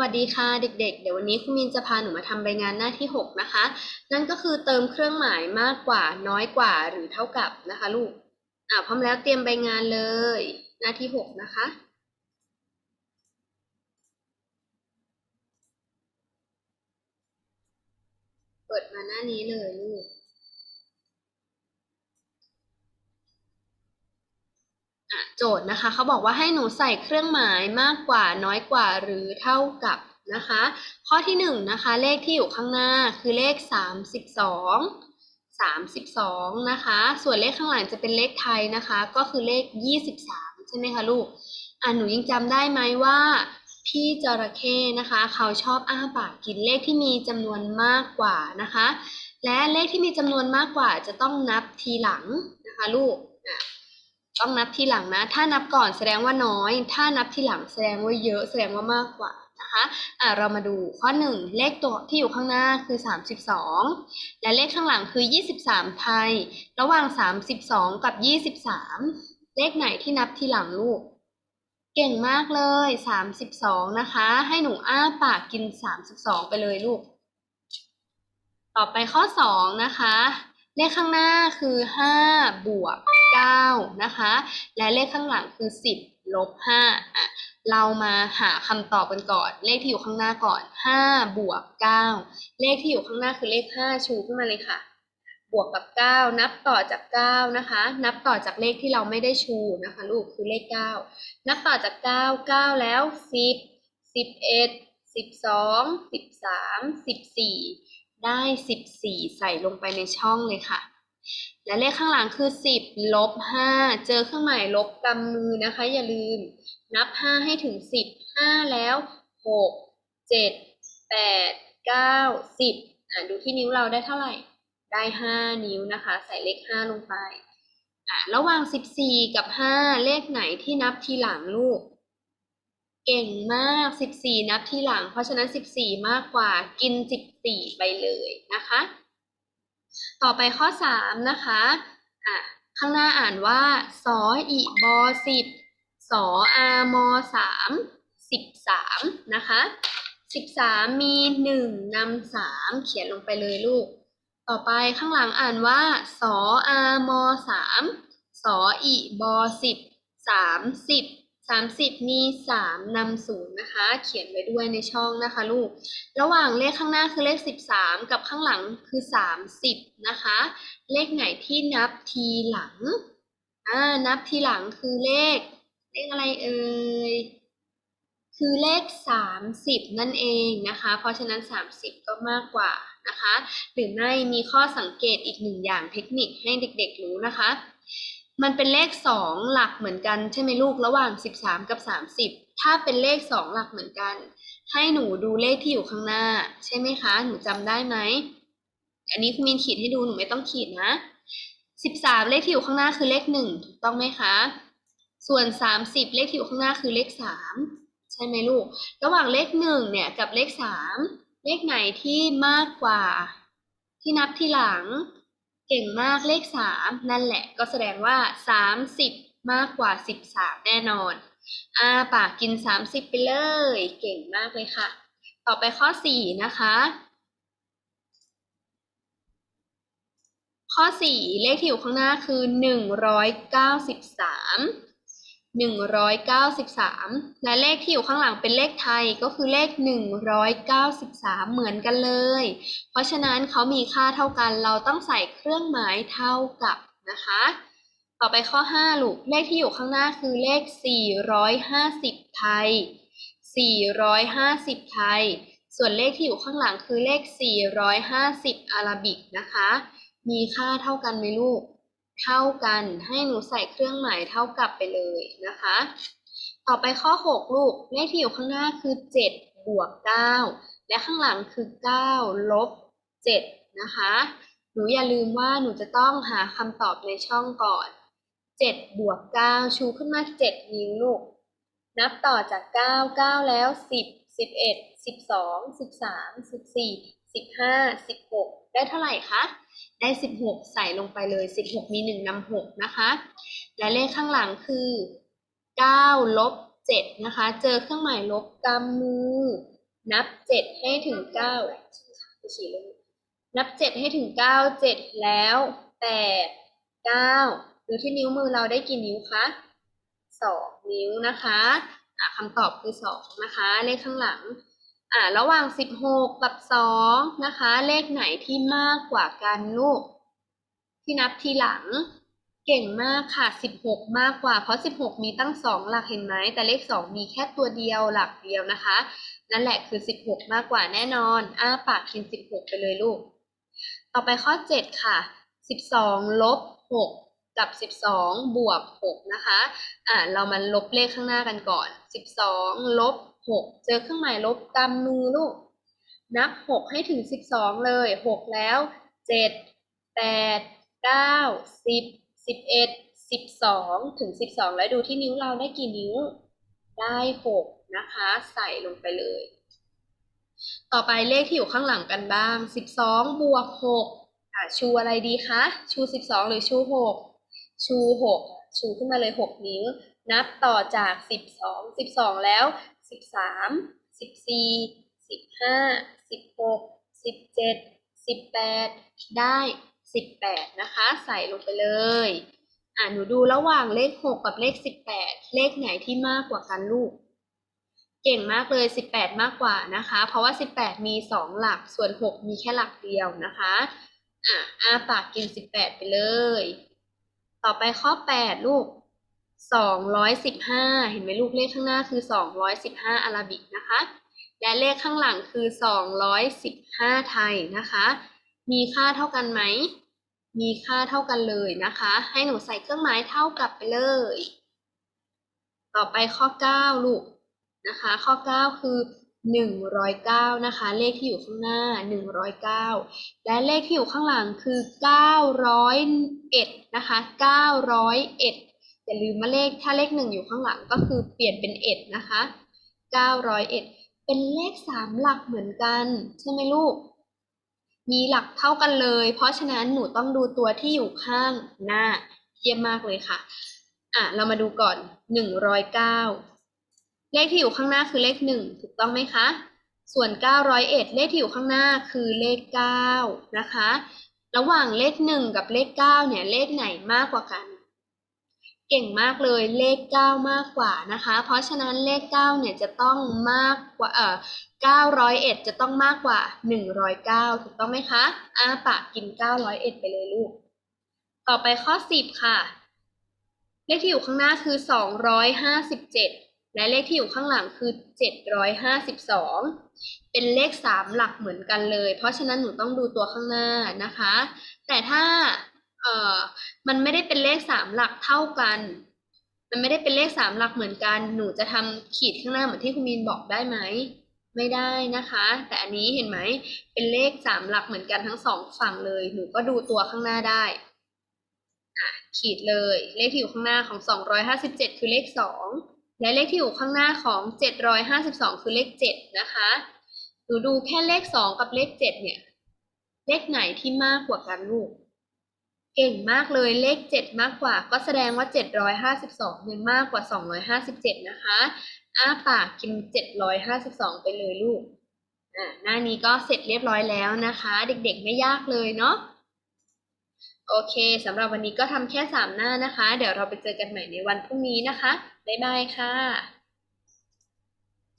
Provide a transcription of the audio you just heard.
วัสดีค่ะเด็กๆ เดี๋ยววันนี้คุณมินจะพาหนูมาทำใบงานหน้าที่ 6 นะคะ นั่นก็คือเติมเครื่องหมายมากกว่าน้อยกว่าหรือเท่ากับนะคะลูกอ่าพร้อมแล้วเตรียมใบงานเลย หน้าที่ 6 นะคะ เปิดมาหน้านี้เลยลูก อะ โจทย์นะคะเขาบอกว่าให้หนูใส่เครื่องหมายมากกว่าน้อยกว่าหรือเท่ากับนะคะ ข้อที่หนึ่งนะคะเลขที่อยู่ข้างหน้าคือเลขสามสิบสองสามสิบสองนะคะ ส่วนเลขข้างหลังจะเป็นเลขไทยนะคะ ก็คือเลขยี่สิบสามใช่ไหมคะลูกอะหนูยังจำได้ไหมว่า พี่จระเข้นะคะ เขาชอบอ้าปากกินเลขที่มีจำนวนมากกว่านะคะ และเลขที่มีจำนวนมากกว่าจะต้องนับทีหลังนะคะลูกอะ ต้องนับทีหลังนะ ถ้านับก่อนแสดงว่าน้อย ถ้านับทีหลังแสดงว่าเยอะ แสดงว่ามากกว่านะคะอะเรามาดูข้อหนึ่งเลขตัวที่อยู่ข้างหน้าคือ 32 และเลขข้างหลังคือ 23 ไทย ระหว่าง 32 กับ 23 เลขไหนที่นับทีหลังลูก เก่งมากเลย 32 นะคะ ให้หนูอ้าปากกิน 32 ไปเลยลูก ต่อไปข้อ 2 นะคะ เลขข้างหน้าคือ 5 บวก 9 นะคะ และเลขข้างหลังคือ 10 ลบ5อะเรามาหาคำตอบกันก่อน เลขที่อยู่ข้างหน้าก่อน 5 บวก 9 เลขที่อยู่ข้างหน้าคือเลข 5 ชูขึ้นมาเลยค่ะ บวกกับ 9 นับต่อจาก 9 นะคะ นับต่อจากเลขที่เราไม่ได้ชูนะคะ ลูกคือเลข 9 นับต่อจาก 9 9 แล้ว 10 11 12 13 14 ได้ 14 ใส่ลงไปในช่องเลยค่ะ และเลขข้างหลังคือ 10ลบ5เจอเครื่องหมายลบกำมือนะคะ อย่าลืม นับ 5 ให้ถึง 10 5 แล้ว 6 7 8 9 10อะดูที่นิ้วเราได้เท่าไหร่ ได้ 5 นิ้วนะคะ ใส่เลข 5 ลงไปอะระหว่าง 14 กับ 5 เลขไหนที่นับทีหลังลูก เก่งมาก 14 นับทีหลัง เพราะฉะนั้น 14 มากกว่ากิน 14 ไปเลยนะคะ ต่อไปข้อ 3 นะคะอะข้างหน้าอ่านว่าสออีบอสิบสออามอสามสิบสามนะคะสิบสามมีหนึ่งนำสามเขียนลงไปเลยลูก ต่อไปข้างหลังอ่านว่าสออามอสามสออีบอสิบสามสิบ สามสิบมีสามนำศูนย์นะคะ เขียนไว้ด้วยในช่องนะคะลูก ระหว่างเลขข้างหน้าคือเลข 13 กับข้างหลังคือ 30 นะคะ เลขไหนที่นับทีหลัง อ่า นับทีหลังคือเลข เลขอะไรเอ่ย คือเลข 30 นั่นเองนะคะ เพราะฉะนั้น 30 ก็มากกว่านะคะ หรือไม่มีข้อสังเกตอีกหนึ่งอย่างเทคนิคให้เด็กๆรู้นะคะ มันเป็นเลข2หลักเหมือนกันใช่ไหมลูกระหว่าง13กับ30ถ้าเป็นเลข2หลักเหมือนกัน ให้หนูดูเลขที่อยู่ข้างหน้า ใช่ไหมคะ หนูจำได้ไหมอันนี้คุณมินขีดให้ดูหนูไม่ต้องขีดนะ13เลขที่อยู่ข้างหน้าคือเลข1ถูกต้องไหมคะ ส่วน30เลขที่อยู่ข้างหน้าคือเลข3ใช่ไหมลูก ระหว่างเลข1เนี่ยกับเลข3เลขไหนที่มากกว่า ที่นับที่หลัง เก่งมากเลขสามนั่นแหละก็แสดงว่าสามสิบมากกว่าสิบสามแน่นอนอาปากกินสามสิบไปเลย เก่งมากเลยค่ะ ต่อไปข้อสี่นะคะ ข้อสี่เลขที่อยู่ข้างหน้าคือหนึ่งร้อยเก้าสิบสาม 193 และเลขที่อยู่ข้างหลังเป็นเลขไทยก็คือเลข 193 เหมือนกันเลย เพราะฉะนั้นเขามีค่าเท่ากันเราต้องใส่เครื่องหมายเท่ากับนะคะ ต่อไปข้อ 5 ลูก เลขที่อยู่ข้างหน้าคือเลข 450 ไทย 450 ไทย ส่วนเลขที่อยู่ข้างหลังคือเลข 450 อาราบิกนะคะ มีค่าเท่ากันไหมลูก เท่ากันให้หนูใส่เครื่องหมายเท่ากับไปเลยนะคะ ต่อไปข้อ 6 ลูกเลขที่อยู่ข้างหน้าคือ 7 บวก 9 และข้างหลังคือ 9 ลบ 7 นะคะ หนูอย่าลืมว่าหนูจะต้องหาคำตอบในช่องก่อน 7 บวก 9 ชูขึ้นมา 7 นิ้วลูก นับต่อจาก 9 9 แล้ว 10 11 12 13 14 15 16ได้เท่าไหร่คะ ได้16ใส่ลงไปเลย16มี1นำ6นะคะ และเลขข้างหลังคือ9ลบ7นะคะ เจอเครื่องหมายลบกำมือ นับเจ็ดให้ถึงเก้าไปฉี่ลยนับเจ็ดให้ถึงเก้าเจ็ดแล้วแปดเก้าดูที่นิ้วมือเราได้กี่นิ้วคะสองนิ้วนะคะ คำตอบคือสองนะคะ เลขข้างหลังอ่าระหว่างสิบหกกับสองนะคะ เลขไหนที่มากกว่ากันลูก ที่นับทีหลัง เก่งมากค่ะ 16 มากกว่า เพราะ 16 มีตั้ง 2 หลักเห็นไหม แต่เลข 2 มีแค่ตัวเดียวหลักเดียวนะคะ นั่นแหละคือ 16 มากกว่าแน่นอน อ้าปากกิน 16 ไปเลยลูก ต่อไปข้อ 7 ค่ะ 12 ลบ 6 กับ 12 บวก 6 นะคะ อ่า เรามาลบเลขข้างหน้ากันก่อน 12 ลบ 6 เจอเครื่องหมายลบกำมือลูก นับ 6 ให้ถึง 12 เลย 6 แล้ว 7 8 9 10 11 12 ถึง 12 แล้วดูที่นิ้วเราได้กี่นิ้ว ได้ 6 นะคะ ใส่ลงไปเลย ต่อไปเลขที่อยู่ข้างหลังกันบ้าง 12 บวก 6 อะชูอะไรดีคะ ชู 12 หรือชู 6 ชู6ชูขึ้นมาเลย6นิ้ว นับต่อจาก12 12แล้ว13 14 15 16 17 18ได้18นะคะ ใส่ลงไปเลย อะหนูดูระหว่างเลข6กับเลข18เลขไหนที่มากกว่ากันลูก เก่งมากเลย18มากกว่านะคะ เพราะว่า18มี2หลักส่วน6มีแค่หลักเดียวนะคะ อะอาปากกิน18ไปเลย ต่อไปข้อ8ลูก215เห็นไหมลูกเลขข้างหน้าคือ215อาราบิกนะคะ และเลขข้างหลังคือ215ไทยนะคะ มีค่าเท่ากันไหม มีค่าเท่ากันเลยนะคะ ให้หนูใส่เครื่องหมายเท่ากับไปเลย ต่อไปข้อ9ลูกนะคะ ข้อ9คือ 109 นะคะ เลขที่อยู่ข้างหน้า 109 และเลขที่อยู่ข้างหลังคือ 901 นะคะ 901 อย่าลืมว่าเลขถ้าเลข 1 อยู่ข้างหลังก็คือเปลี่ยนเป็น 1 นะคะ 901 เป็นเลข 3 หลักเหมือนกัน ใช่ไหมลูก มีหลักเท่ากันเลย เพราะฉะนั้นหนูต้องดูตัวที่อยู่ข้างหน้า เยี่ยมมากเลยค่ะ อะ เรามาดูก่อน 109 เลขที่อยู่ข้างหน้าคือเลข1ถูกต้องไหมคะ ส่วน 901 เลขที่อยู่ข้างหน้าคือเลข 9 นะคะ ระหว่างเลข 1 กับเลข 9 เนี่ย เลขไหนมากกว่ากัน เก่งมากเลยเลข 9 มากกว่านะคะ เพราะฉะนั้นเลข 9 เนี่ยจะต้องมากกว่าเอ่อ901 จะต้องมากกว่า 109 ถูกต้องไหมคะอาปากกิน 901 ไปเลยลูก ต่อไปข้อ 10 ค่ะ เลขที่อยู่ข้างหน้าคือ 257 และเลขที่อยู่ข้างหลังคือ 752 เป็นเลข 3 หลักเหมือนกันเลย เพราะฉะนั้นหนูต้องดูตัวข้างหน้านะคะ แต่ถ้าเอ่อมันไม่ได้เป็นเลข 3 หลักเท่ากัน มันไม่ได้เป็นเลข 3 หลักเหมือนกัน หนูจะทำขีดข้างหน้าเหมือนที่คุณมีนบอกได้ไหมไม่ได้นะคะ แต่อันนี้เห็นไหมเป็นเลข3หลักเหมือนกันทั้งสองฝั่งเลย หนูก็ดูตัวข้างหน้าได้ขีดเลย เลขที่อยู่ข้างหน้าของ 257 คือเลข 2 และเลขที่อยู่ข้างหน้าของ 752 คือเลข 7 นะคะ หนูดูแค่เลข 2 กับเลข 7 เนี่ย เลขไหนที่มากกว่ากันลูก เก่งมากเลยเลข 7 มากกว่า ก็แสดงว่า 752เนี่ยมากกว่า 257 นะคะ อ้าปากกิน 752 ไปเลยลูก อ่าหน้านี้ก็เสร็จเรียบร้อยแล้วนะคะ เด็กๆไม่ยากเลยเนาะโอเคสำหรับวันนี้ก็ทำแค่ 3 หน้านะคะ เดี๋ยวเราไปเจอกันใหม่ในวันพรุ่งนี้นะคะ บ๊ายบายค่ะ